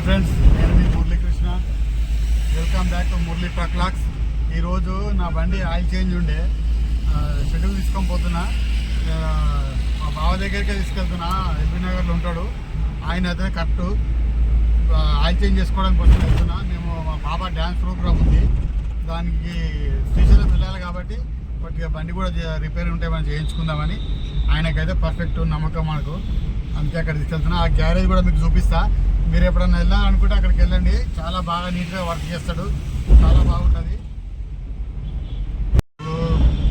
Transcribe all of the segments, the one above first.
Hi friends నేను మీ Muralikrishna. Welcome back to Murali ట్రక్లాక్స్ ఈరోజు నా బండి ఆయిల్ చేంజ్ ఉండే. షెడ్యూల్ తీసుకొని పోతున్నా. మా బావ దగ్గరికే తీసుకెళ్తున్నా. ఎల్బీ నగర్లో ఉంటాడు. ఆయన అయితే కరెక్ట్. ఆయిల్ చేంజ్ చేసుకోవడానికి కోసం వెళ్తున్నా. మేము మా బాబా డ్యాన్స్ ప్రోగ్రామ్ ఉంది. దానికి శ్రీశైలం వెళ్ళాలి కాబట్టి కొద్దిగా బండి కూడా రిపేర్ ఉంటే మనం చేయించుకుందామని. ఆయనకైతే పర్ఫెక్ట్ నమ్మకం మనకు అందుకే అక్కడ తీసుకెళ్తున్నా. ఆ గ్యారేజ్ కూడా మీకు చూపిస్తా. మీరు ఎప్పుడన్నా వెళ్ళాలనుకుంటే అక్కడికి వెళ్ళండి. చాలా బాగా నీట్గా వర్క్ చేస్తాడు. చాలా బాగుంటుంది.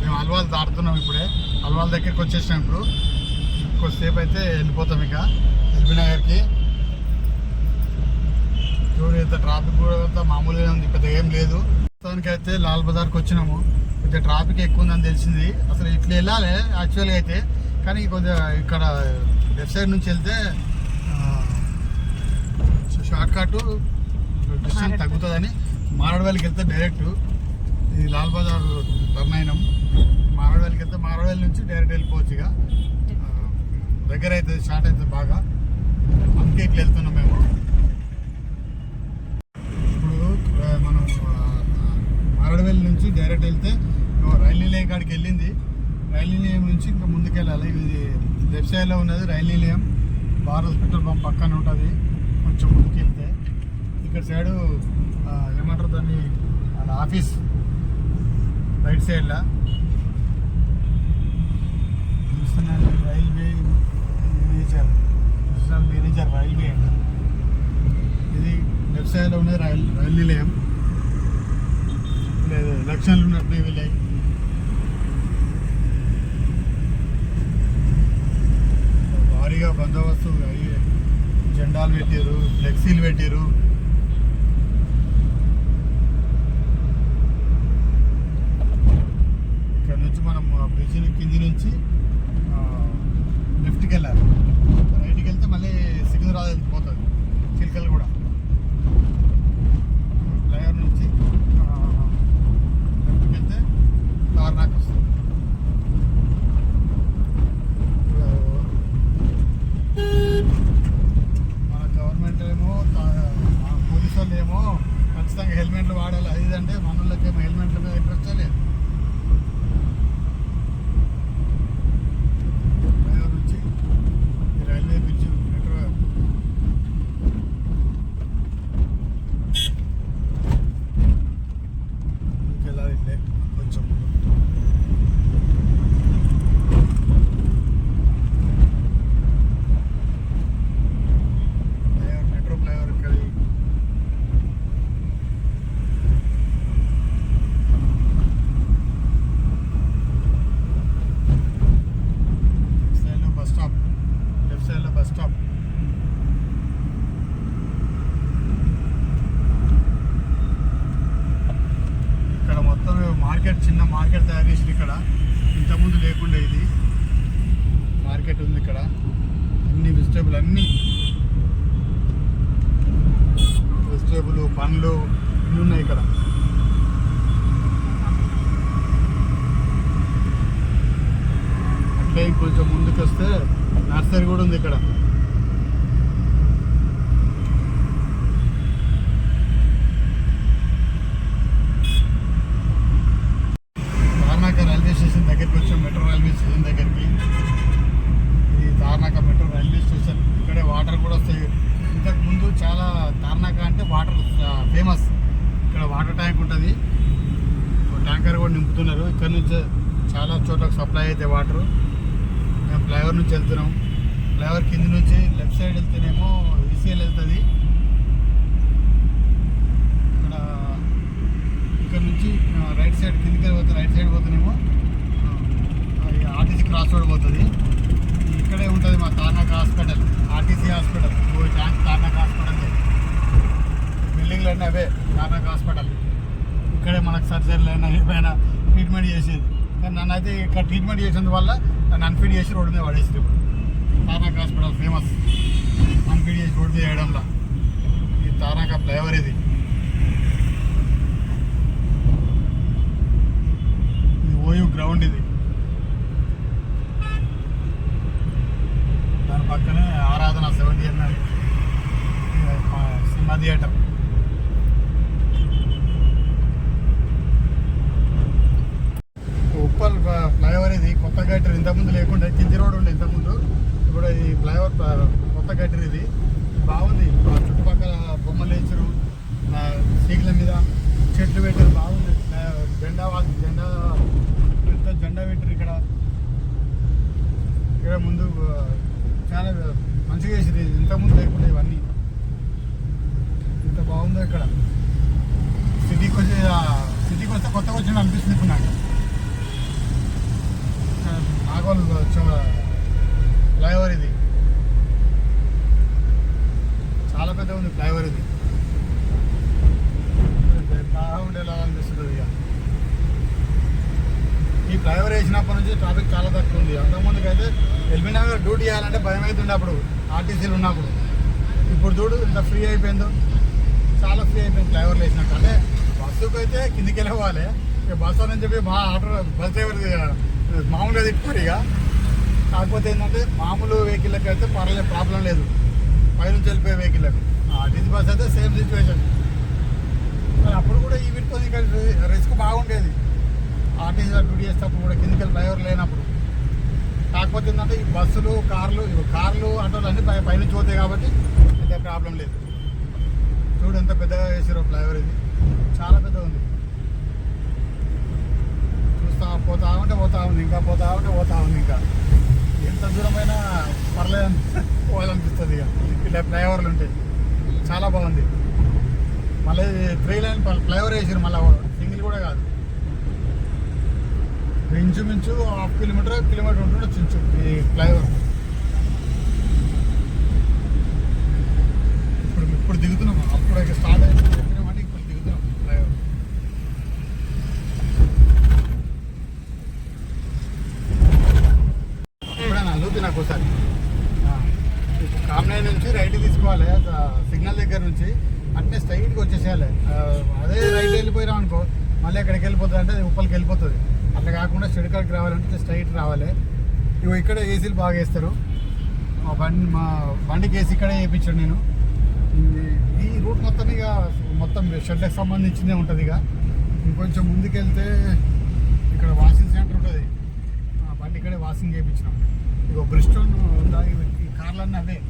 మేము అల్వాల్ దాటుతున్నాం ఇప్పుడే. అల్వాల్ దగ్గరికి వచ్చేసినాం ఇప్పుడు. కొద్దిసేపు అయితే వెళ్ళిపోతాం ఇక. ఎల్బీ నగర్కి. చూడు ఇంత ట్రాఫిక్ కూడా మామూలుగా ఉంది. పెద్ద ఏం లేదు. ప్రస్తుతానికి అయితే లాల్ బజార్కి వచ్చినాము. కొంచెం ట్రాఫిక్ ఎక్కువ ఉందని తెలిసింది. అసలు ఇట్లా వెళ్ళాలి యాక్చువల్గా అయితే. కానీ కొద్దిగా ఇక్కడ లెఫ్ట్ సైడ్ నుంచి వెళ్తే షార్ట్ కట్ డిస్టెన్స్ తగ్గుతుందని మారడవల్లికి వెళ్తే డైరెక్ట్ ఇది లాల్ బజార్ టర్న్ అయినాం మారడవల్లికి వెళ్తే మారడవల్లి నుంచి డైరెక్ట్ వెళ్ళిపోవచ్చు ఇక. దగ్గర అవుతుంది షార్ట్ అవుతుంది బాగా. అందుకే ఇట్లా వెళ్తున్నాం మేము. ఇప్పుడు మనం మారడవల్లి నుంచి డైరెక్ట్ వెళ్తే ఇగో రైలు నిలయం కాడికి వెళ్ళింది. రైలు నిలయం నుంచి ఇంకా ముందుకెళ్ళాలి. ఇది లెఫ్ట్ సైడ్లో ఉన్నది రైలు నిలయం. భారత్ పెట్రోల్ పంప్ పక్కన ఉంటుంది. కొంచెం ముందుకెళ్తే. ఇక్కడ సైడు ఏమంటారు దాన్ని? వాళ్ళ ఆఫీస్. రైట్ సైడ్లో చూస్తున్నాను రైల్వే మేనేజర్. చూస్తున్నాను మేనేజర్ రైల్వే. ఇది లెఫ్ట్ సైడ్లో ఉన్నది రైల్ రైల్ నిలయం. లేదు ఎలక్షన్లు ఉన్నట్టు వెళ్ళాయి బందోబస్తు జెండాలు పెట్టారు ఫ్లెక్సీలు పెట్టారు ఇక్కడ నుంచి మనం ఆ బ్రిడ్జ్ కింది నుంచి లెఫ్ట్కి వెళ్ళాలి. రైట్కి వెళ్తే మళ్ళీ సికింద్రాబాద్ వెళ్ళిపోతుంది చిలకలు కూడా ఫ్లైఓవర్ నుంచి ఆ, లెఫ్ట్కి వెళ్తే తార్నాక్ వస్తుంది మన గవర్నమెంట్ ఏమో తా- మన పోలీసు వాళ్ళు ఏమో ఖచ్చితంగా హెల్మెట్లు వాడాలి అది ఇది అంటే మన వాళ్ళకేమో హెల్మెట్ల మీద ఇంట్రెస్ట్ లేదు ఫ్లైఓవర్ నుంచి ఈ రైల్వే బ్రిడ్జ్ మెట్రో ఇంకెళ్ళాలి ఇట్లే కొంచెం ఫ్లైఓవర్ మెట్రో ఫ్లైఓవర్ ఇక్కడ లెఫ్ట్ సైడ్లో బస్ స్టాప్ లెఫ్ట్ సైడ్లో బస్ స్టాప్ ఇక్కడ మొత్తం మార్కెట్ చిన్న మార్కెట్ తయారు చేసింది ఇక్కడ ఇంతకుముందు లేకుండా ఇది మార్కెట్ ఉంది ఇక్కడ అన్ని వెజిటేబుల్ అన్ని వెజిటేబుల్ పండ్లు ఇన్ని ఉన్నాయి ఇక్కడ అట్లే కొంచెం ముందుకు వస్తే నర్సరీ కూడా ఉంది ఇక్కడ తార్నాక రైల్వే స్టేషన్ దగ్గరికి వచ్చాం మెట్రో రైల్వే స్టేషన్ దగ్గరికి ఇది తార్నాక మెట్రో రైల్వే స్టేషన్ ఇక్కడే వాటర్ కూడా వస్తాయి ఇంతకు ముందు చాలా తార్నాక అంటే వాటర్ ఫేమస్ ఇక్కడ వాటర్ ట్యాంక్ ఉంటుంది ట్యాంకర్ కూడా నింపుతున్నారు. ఇక్కడ నుంచి చాలా చోట్లకు సప్లై అయితే వాటర్ మేము ఫ్లైఓవర్ నుంచి వెళ్తున్నాం. ఫ్లైఓవర్ కింద నుంచి లెఫ్ట్ సైడ్ వెళ్తేనేమో ఈసీఎల్ వెళ్తుంది. ఇక్కడ ఇక్కడ నుంచి రైట్ సైడ్ కిందికి పోతే రైట్ సైడ్ పోతేనేమో ఆర్టీసీ క్రాస్ రోడ్ పోతుంది. ఇక్కడే ఉంటుంది మా తార్నాక హాస్పిటల్ ఆర్టీసీ హాస్పిటల్. ఓ ట్యాంక్ తార్నాక హాస్పిటల్. బిల్డింగ్లన్నీ అవే తార్నాక హాస్పిటల్. ఇక్కడే మనకు సర్జరీ అయినా ఏమైనా ట్రీట్మెంట్ చేసేది. కానీ నన్ను అయితే ఇక్కడ ట్రీట్మెంట్ చేసినందువల్ల నన్ను అన్ఫిట్ చేసి రోడ్డు మీద పడేసి ఇప్పుడు. తార్నాక హాస్పిటల్ ఫేమస్ అన్ఫిట్ చేసి రోడ్డు మీద వేయడంలో. ఈ తారాక ఫ్లేవర్ ఇది. ఇది ఓయూ గ్రౌండ్ ఇది దాని పక్కనే ఆరాధన సెవెంటీ అన్నది మా థియేటర్ ఉప్పల్ ఫ్ల- ఫ్లైఓవర్ ఇది కొత్త గట్టర్ ఇంతకుముందు లేకుండా కింది రోడ్ ఉండే ఇంతకుముందు. ఇప్పుడు ఈ ఫ్లైఓవర్ కొత్త గట్టర్ ఇది. బాగుంది. చుట్టుపక్కల బొమ్మలు వేసారు సీట్ల మీద చెట్లు పెట్టారు బాగుంది. జెండా జెండా పెద్ద జెండా పెట్టారు ఇక్కడ. ఇక్కడ ముందు చాలా మంచిగా వేసింది ఇంతకుముందు లేకుండా ఇవన్నీ ఇంత బాగుందో ఇక్కడ సిటీకి వచ్చి సిటీకి వస్తే కొత్తగా వచ్చిన అనిపిస్తుంది ఇప్పుడు నాకు నాగోల్ ఫ్లైఓవర్ ఇది చాలా పెద్ద ఉంది ఫ్లైఓవర్ ఇది బాగుండేలా అనిపిస్తుంది ఇక ఈ ఫ్లైఓవర్ వేసినప్పటి నుంచి ట్రాఫిక్ చాలా తక్కువ ఉంది. అంతకుముందుకు అయితే ఎల్బీ నగర్ డ్యూటీ చేయాలంటే భయం అవుతుండే అప్పుడు ఆర్టీసీలు ఉన్నప్పుడు. ఇప్పుడు చూడు ఇంత ఫ్రీ అయిపోయిందో. చాలా ఫ్రీ అయిపోయింది డ్రైవర్లు వేసినట్టు. అంటే బస్సుకు అయితే కిందికి వెళ్ళవాలి ఇక బస్సు అని చెప్పి మా ఆటో బస్ డ్రైవర్ మామూలుగా తిప్పుకోరు ఇక. కాకపోతే ఏంటంటే మామూలు వెహికల్కి అయితే పర్లేదు ప్రాబ్లం లేదు. పైనుంచి వెళ్ళిపోయే వెహికల్కి ఆర్టీసీ బస్ అయితే సేమ్ సిచ్యువేషన్ మరి అప్పుడు కూడా ఈ వీటితో ఇంకా రిస్క్ బాగుండేది ఆర్టీసీలో డ్యూటీ చేసేటప్పుడు కూడా కిందికి డ్రైవర్ లేనప్పుడు. కాకపోతే ఏంటంటే ఈ బస్సులు కార్లు ఇవి కార్లు ఆటోలు అన్నీ పై పైనుంచి పోతాయి కాబట్టి పెద్ద ప్రాబ్లం లేదు. చూడు ఎంత పెద్దగా వేసారో ఫ్లైఓవర్ ఇది. చాలా పెద్దగా ఉంది. చూస్తా పోతా ఉంటే పోతా ఉంది ఇంకా పోతా ఉంటే పోతా ఉంది ఇంకా. ఎంత దూరమైనా పర్లేదు పోవాలనిపిస్తుంది ఇక. ఇలా ఫ్లైఓవర్లు ఉంటాయి చాలా బాగుంది. మళ్ళీ త్రీ లైన్ ఫ్లైఓవర్ వేసారు మళ్ళీ సింగిల్ కూడా కాదు. ఇంచుమించు హాఫ్ కిలోమీటర్ కిలోమీటర్ ఉంటుండే చించు. ఈ ఫ్లైఓవర్. ఇప్పుడు ఇప్పుడు దిగుతున్నాం. అప్పుడు స్టార్ట్ అయింది. చెప్పినామంటే ఇప్పుడు దిగుతున్నాం. ఫ్లైఓవర్. ఎప్పుడైనా లూపి నాకు ఒకసారి. ఆ, నుంచి రైట్ తీసుకోవాలి. సిగ్నల్ దగ్గర నుంచి. అట్నే స్ట్రైట్గా వచ్చేసేయాలి. అదే రైట్ వెళ్ళిపోయినాం అనుకో మళ్ళీ ఎక్కడికి వెళ్ళిపోతుంది అంటే ఉప్పలకి వెళ్ళిపోతుంది. అట్లా కాకుండా స్టెడ్ రావాలంటే స్ట్రైట్ రావాలి. ఇగో ఇక్కడ ఏసీలు బాగా వేస్తారు. మా బండి మా బండికి ఏసీ ఇక్కడే వేయించాను నేను. ఈ- రూట్ మొత్తం ఇక మొత్తం షెడ్లకు సంబంధించిందే ఉంటుంది ఇక. ఇంకొంచెం ముందుకెళ్తే ఇక్కడ వాషింగ్ సెంటర్ ఉంటుంది. ఆ బండి ఇక్కడే వాషింగ్ చేయించినాం. ఇక బ్రిస్టోన్ ఉందా? ఈ కార్లన్నీ అవే.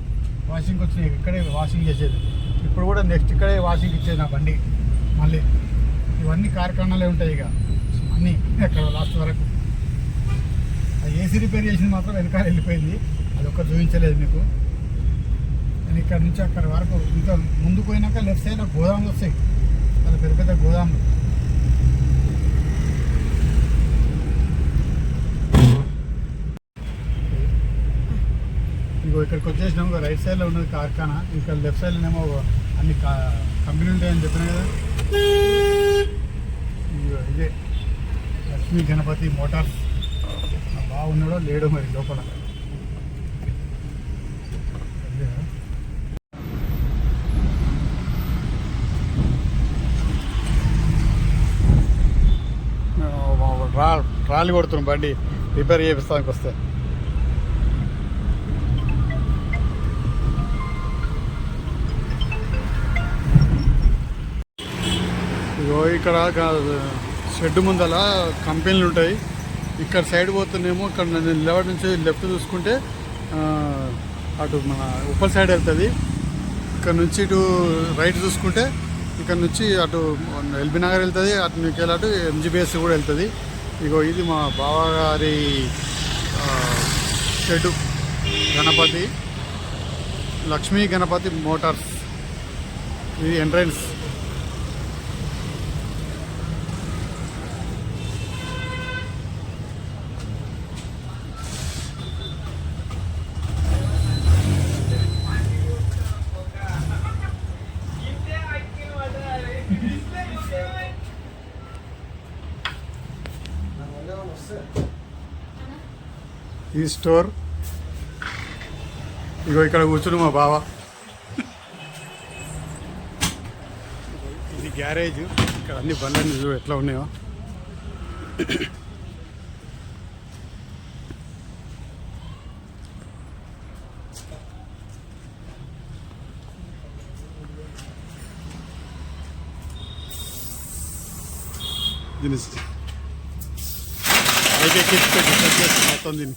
వాషింగ్ వచ్చినాయి. ఇక్కడే వాషింగ్ చేసేది. ఇప్పుడు కూడా నెక్స్ట్ ఇక్కడే వాషింగ్ ఇచ్చేది నా బండి. మళ్ళీ ఇవన్నీ కార్ఖానాలే ఉంటాయి ఇక. అన్నీ అక్కడ లాస్ట్ వరకు. ఆ ఏసీ రిపేర్ చేసింది మాత్రం వెనకాల వెళ్ళిపోయింది. అది ఒక్క చూపించలేదు మీకు. నేను ఇక్కడ నుంచి అక్కడ వరకు ఇంకా ముందు పోయినాక లెఫ్ట్ సైడ్ గోదాములు వస్తాయి. చాలా పెద్ద పెద్ద గోదాములు. ఇంకో ఇక్కడికి వచ్చేసినాం. ఇంకో రైట్ సైడ్లో ఉన్నది కార్ఖానా. ఇంకా లెఫ్ట్ సైడ్లోనేమో అన్ని కా- కంపెనీలు ఉంటాయని చెప్పినా కదా. ఇదే. లక్ష్మీ గణపతి మోటార్స్ బాగున్నాడో లేడో మరి లోపల. ట్రా ట్రాలీ కొడుతున్నాం బండి. రిపేర్ చేపిస్తానికి వస్తే. ఇగో ఇక్కడ షెడ్ ముందల కంపెనీలు ఉంటాయి. ఇక్కడ సైడ్ పోతున్నామో ఇక్కడ లెవెట్ నుంచి లెఫ్ట్ చూసుకుంటే అటు మన ఉప్పల్ సైడ్ వెళ్తుంది. ఇక్కడ నుంచి ఇటు రైట్ చూసుకుంటే ఇక్కడ నుంచి అటు ఎల్బీ నగర్ వెళ్తుంది అటు నుంచి అటు ఎంజీబీఎస్ కూడా వెళ్తుంది. ఇగో ఇది మా బావగారి షెడ్ గణపతి లక్ష్మీ గణపతి మోటార్స్. ఇది ఎంట్రన్స్. ఈ స్టోర్. ఇగో ఇక్కడ కూర్చుని మా బావ. ఇది గ్యారేజ్. ఇక్కడ అన్ని బండ్లన్నీ చూడు ఎట్లా ఉన్నాయో. దీని అయితే మొత్తం దీన్ని.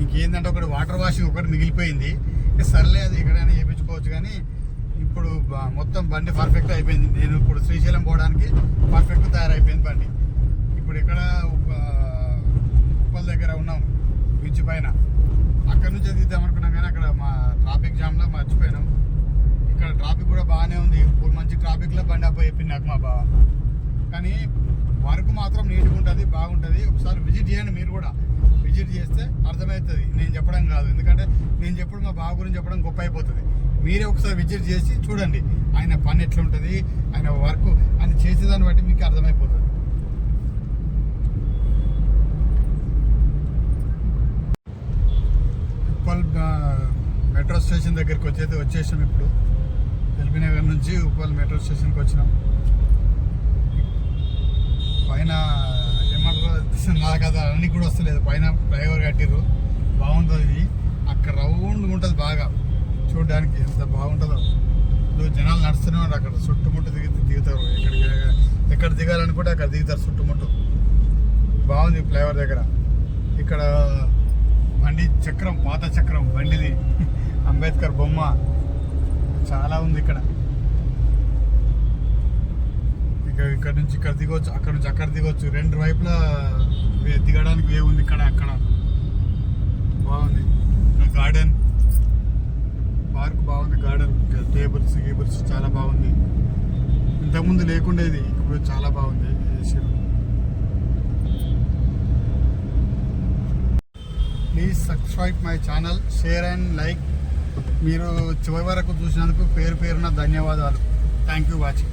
ఇంకేందంటే ఒకటి వాటర్ వాషింగ్ ఒకటి మిగిలిపోయింది. సర్లే అది ఎక్కడైనా చేయించుకోవచ్చు కానీ ఇప్పుడు మొత్తం బండి పర్ఫెక్ట్ అయిపోయింది. నేను ఇప్పుడు శ్రీశైలం పోవడానికి పర్ఫెక్ట్ తయారైపోయింది బండి. ఇప్పుడు ఇక్కడ ఉప్ప- ఉప్పల్ దగ్గర ఉన్నాం బ్రిడ్జ్ పైన. అక్కడ నుంచి దిద్దాం అనుకున్నాం కానీ అక్కడ మా ట్రాఫిక్ జామ్లో మర్చిపోయినాం. ఇక్కడ ట్రాఫిక్ కూడా బాగానే ఉంది. ఇప్పుడు మంచి ట్రాఫిక్లో బండి అప్ప చెప్పింది నాకు మా బావ. కానీ వర్క్ మాత్రం నీట్గా ఉంటుంది బాగుంటుంది. ఒకసారి విజిట్ చేయండి మీరు కూడా. విజిట్ చేస్తే అర్థమవుతుంది. నేను చెప్పడం కాదు. ఎందుకంటే నేను చెప్పడం మా బావ గురించి చెప్పడం గొప్ప అయిపోతుంది. మీరే ఒకసారి విజిట్ చేసి చూడండి. ఆయన పని ఎట్లా ఉంటుంది ఆయన వర్క్ ఆయన చేసేదాన్ని బట్టి మీకు అర్థమైపోతుంది. ఉప్పల్ మెట్రో స్టేషన్ దగ్గరికి వచ్చేది వచ్చేసాం ఇప్పుడు. ఎల్బీ నగర్ నుంచి ఉప్పల్ మెట్రో స్టేషన్కి వచ్చినాం. పైన నాకు అది అన్ని కూడా వస్తలేదు. పైన ఫ్లైఓవర్ కట్టిర్రు. బాగుంటుంది ఇది. అక్కడ రౌండ్ ఉంటుంది బాగా. చూడడానికి ఎంత బాగుంటుందో. ఇప్పుడు జనాలు నడుస్తూనే ఉన్నారు అక్కడ. చుట్టుముట్టు దిగి దిగుతారు. ఎక్కడికి ఎక్కడ దిగాలనుకుంటే అక్కడ దిగుతారు చుట్టుముట్టు. బాగుంది ఫ్లైఓవర్ దగ్గర. ఇక్కడ బండి చక్రం పాత చక్రం బండిది. అంబేద్కర్ బొమ్మ. చాలా ఉంది ఇక్కడ ఇక ఇక్కడ నుంచి ఇక్కడ దిగొచ్చు అక్కడ నుంచి అక్కడ దిగొచ్చు. రెండు వైపులా వే- దిగడానికి వే ఉంది ఇక్కడ అక్కడ. బాగుంది. గార్డెన్. పార్క్ బాగుంది గార్డెన్. టేబుల్స్ గేబుల్స్ చాలా బాగుంది. ఇంతకుముందు లేకుండేది ఇప్పుడు చాలా బాగుంది. చేసారు please subscribe my channel share and like మీరు చివరి వరకు చూసినందుకు పేరు పేరున ధన్యవాదాలు. Thank you watching